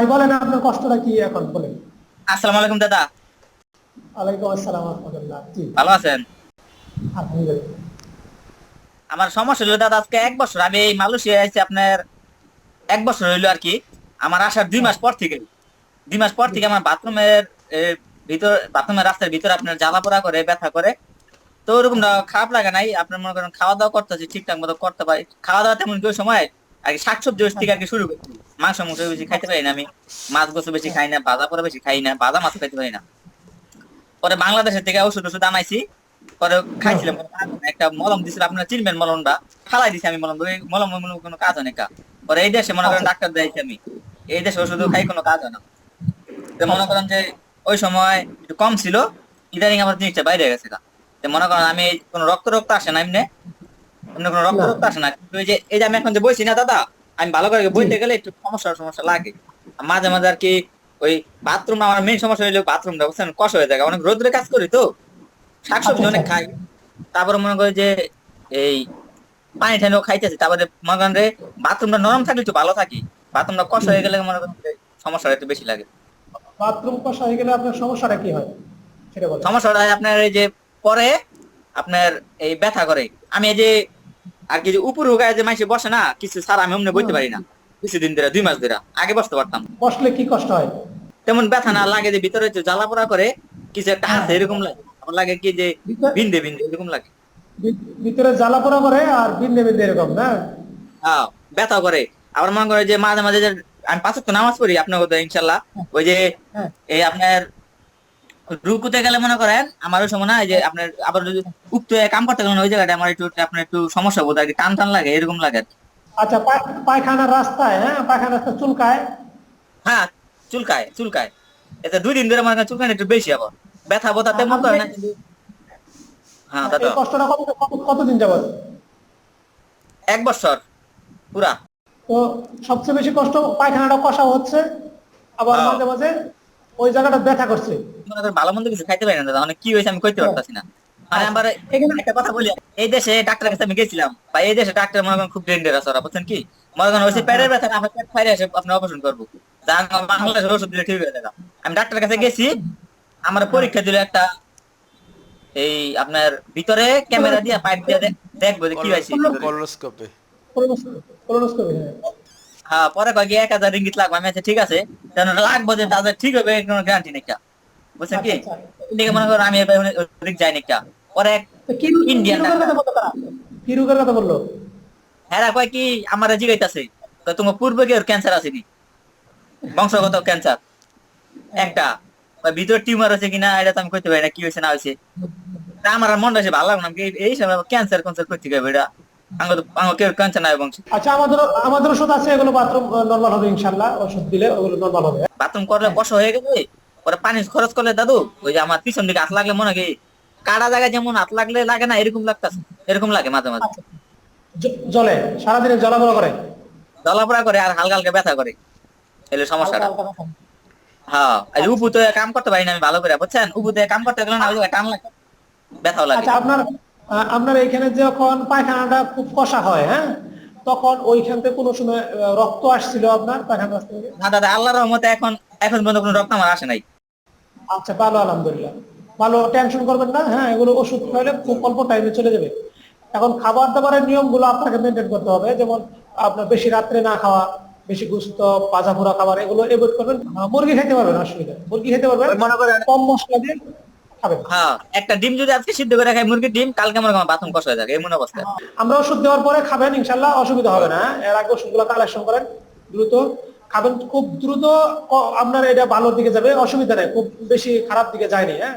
ভাই বলেন আপনার কষ্টটা কি এখন বলেন। আসসালামু আলাইকুম দাদা। ওয়ালাইকুম আসসালাম রহমতুল্লাহ। জি। ভালো আছেন? আলহামদুলিল্লাহ আমার সমস্যা হলো দাদা আজকে এক বছর আমি এই মালয়েশিয়া আইছি আপনার এক বছর হইল আর কি। আমার আসার দুই মাস পর থেকে দুই মাস পর থেকে আমার বাথরুমের ভিতর বাথরুমের রাস্তার ভিতর আপনার জ্বালা পোড়া করে ব্যথা করে। তো ওরকম খারাপ লাগে নাই আপনার মনে করেন খাওয়া দাওয়া করতেছি ঠিকঠাক মতো করতে পারি। খাওয়া দাওয়া তেমন কেউ সময় আগে শাকসবজি ওই থেকে আগে শুরু করি। মাংস মাংস বেশি খাইতে পারি না আমি। মাছ গোছ বেশি খাই না ভাজা পরে বেশি খাই না ভাজা মাছ খাইতে পারি না। পরে বাংলাদেশের থেকে ওষুধ ওষুধ আনাইছি। পরে খাইছিলাম। একটা মলম দিছিল আপনারা চিনবেন মলমটা। ফালাই দিছি আমি মলম। মলম মলম কোনো কাজ হয় না পরে এই দেশে মনে করেন ডাক্তার দিয়েছি আমি। এই দেশে ওষুধ খাই কোনো কাজ হয় না। তো মনে করেন যে ওই সময় একটু কম ছিল। ইদানিং আমার জিনিসটা বাইরে গেছে মনে করেন আমি কোনো রক্ত রক্ত আসে না এমনি। এমনি কোনো রক্ত রক্ত আসে না। কিন্তু যে এই যে আমি এখন যে বইছি না দাদা আমি ভালো করে বইতে গেলে একটু সমস্যা সমস্যা লাগে। মাঝে মাঝে আর কি ওই বাথরুম আমার মেইন সমস্যা হইল বাথরুমটা বুঝছেন? কষ্ট হয়ে যায়। অনেক রোদ্রে কাজ করি তো। শাকসবজি অনেক খাই। তারপরে মনে করি যে এই পানি ঠানিও খাইতেছি। তারপরে মনে করেন যে বাথরুমটা নরম থাকলে একটু ভালো থাকি। বাথরুমটা কষ্ট হয়ে গেলে মনে করেন সমস্যাটা একটু বেশি লাগে। বাথরুম কষা হয়ে গেলে আপনার সমস্যাটা কি হয়? সেটা বলেন। সমস্যাটা হয় আপনার এই যে পরে আপনার এই ব্যথা করে। আমি এই যে আর কি যে উপর হোগায় যে মাইসে বসে না কিছু ছাড়া আমি অমনে বইতে পারি না। কিছুদিন ধরে দুই মাস ধরে আগে বসতে পারতাম। বসলে কি কষ্ট হয়? তেমন ব্যথা না লাগে যে ভিতরে যে জ্বালা পোড়া করে কিছু একটা আছে এরকম লাগে। আমার লাগে কি যে বিন্দে বিন্দে এরকম লাগে। ভিতরে জ্বালা পোড়া করে আর বিন্দে বিন্দে এরকম না? হ্যাঁ ব্যথা করে। আবার মনে করে যে মাঝে মাঝে যে আমি পাঁচ ওয়াক্ত নামাজ পড়ি আপনার কথা ইনশাল্লাহ। ওই যে হ্যাঁ। এই আপনার রুকুতে গেলে মনে করেন আমারও সময় না যে আপনার আবার যদি উক্ত কাম করতে গেলে ওই জায়গাটা আমার একটু আপনার একটু সমস্যা বোধ আর কি টান টান লাগে এরকম লাগে। আচ্ছা পায়খানার রাস্তায় হ্যাঁ? পায়খানার রাস্তা চুলকায়? হ্যাঁ চুলকায় চুলকায়। এতে দুই দিন ধরে মনে চুলকায় একটু বেশি আবার। ব্যথা বোথা তেমন করে না। হ্যাঁ দাদা কষ্টটা কত কত- কতদিন যাবত এক বছর পুরা। তো সবচেয়ে বেশি কষ্ট পায়খানাটা কষা হচ্ছে? আবার হ্যাঁ। মাঝে মাঝে ওই জায়গাটা ব্যথা করছে। ভালো মন্দ কিছু খাইতে পারি না দাদা মানে কি হয়েছে আমি কইতে পারতাছি না। মানে আমার একটা কথা বলি এই দেশে ডাক্তারের কাছে আমি গেছিলাম বা এই দেশে ডাক্তার মনে করেন খুব ডেঞ্জারাস ওরা বুঝছেন কি? মনে করেন হয়েছে পেটের ব্যথা না আমার পেট ফাইরে এসে আপনি অপারেশন করব। যা বাংলাদেশের ওষুধ দিলে ঠিক হয়ে যাবে। আমি ডাক্তারের কাছে গেছি আমার পরীক্ষা দিল একটা এই আপনার ভিতরে ক্যামেরা দিয়ে পাইপ দিয়ে দেখব যে কি হয়েছে। কোলোনোস্কোপি হ্যাঁ পরে কয়েক এক হাজার রিঙ্গিত লাগবে আমি আচ্ছা ঠিক আছে। কারণ লাগবো যে ঠিক হবে কোনো গ্যারান্টি নেই বুঝছেন কি? আচ্ছা, এদিকে মনে করো আমি যাই নাকি পরে ইন্ডিয়ান কথা বলল তারা? কি রোগের কথা বলল? হ্যাঁ কয় কি আমার জিগাইতাছে। তোমার পূর্বে কি ক্যান্সার আসেনি? বংশগত ক্যান্সার একটা। কয় ভিতরে টিউমার আছে কিনা এটা তো আমি কইতে পারি না কি হয়েছে না হয়েছে। আমার মনটা সে ভালো লাগল না এই- সময় ক্যান্সার ক্যান্সার করতে গেবে এটা। আচ্ছা আমাদের আমাদের ওষুধ আছে এগুলো বাথরুম নর্মাল হবে ইনশাল্লাহ ওষুধ দিলে ওগুলো নর্মাল হবে। বাথরুম করলে বসা হয়ে গেছে পরে পানি খরচ করলে দাদু ওই যে আমার পিছন দিকে হাত লাগলে মনে কি কাটা জায়গায় যেমন হাত লাগলে লাগে না এরকম লাগতাছে এরকম লাগে মাঝে মাঝে। জলে সারাদিনে জলাবলা করে? জলাপড়া করে আর হালকা হালকা ব্যথা করে এলে সমস্যাটা। হ্যাঁ আর উপুতে কাম করতে পারি না আমি ভালো করে বুঝছেন? উপুতে কাম করতে গেলে না টান লাগে ব্যথাও লাগে। আচ্ছা আপনার আপনার এইখানে যখন পায়খানাটা খুব কষা হয় হ্যাঁ? তখন ওইখান থেকে কোনো সময় রক্ত আসছিল আপনার পায়খানা থেকে? না দাদা আল্লাহর রহমতে এখন এখন পর্যন্ত কোনো রক্ত আমার আসে নাই। আচ্ছা ভালো আলহামদুলিল্লাহ। ভালো টেনশন করবেন না হ্যাঁ? এগুলো ওষুধ খাইলে খুব অল্প টাইমে চলে যাবে। এখন খাবার দাবারের নিয়মগুলো আপনাকে মেনটেন করতে হবে যেমন আপনার বেশি রাত্রে না খাওয়া বেশি গুস্ত পাজা পোড়া খাবার এগুলো এভয়েড করবেন। মুরগি খেতে পারবেন অসুবিধা নেই। মুরগি খেতে পারবেন। মনে করেন কম মশলা দিয়ে হ্যাঁ একটা ডিম যদি আজকে সিদ্ধ করে খাই মুরগির ডিম কালকে আমার বাথরুম কষ্ট হয়ে থাকে এমন অবস্থা। আমরা ওষুধ দেওয়ার পরে খাবেন ইনশাল্লাহ অসুবিধা হবে না হ্যাঁ? এর আগে ওষুধগুলো কালেকশন করেন দ্রুত খাবেন খুব দ্রুত আপনার এটা ভালোর দিকে যাবে অসুবিধা নেই খুব বেশি খারাপ দিকে যায়নি হ্যাঁ।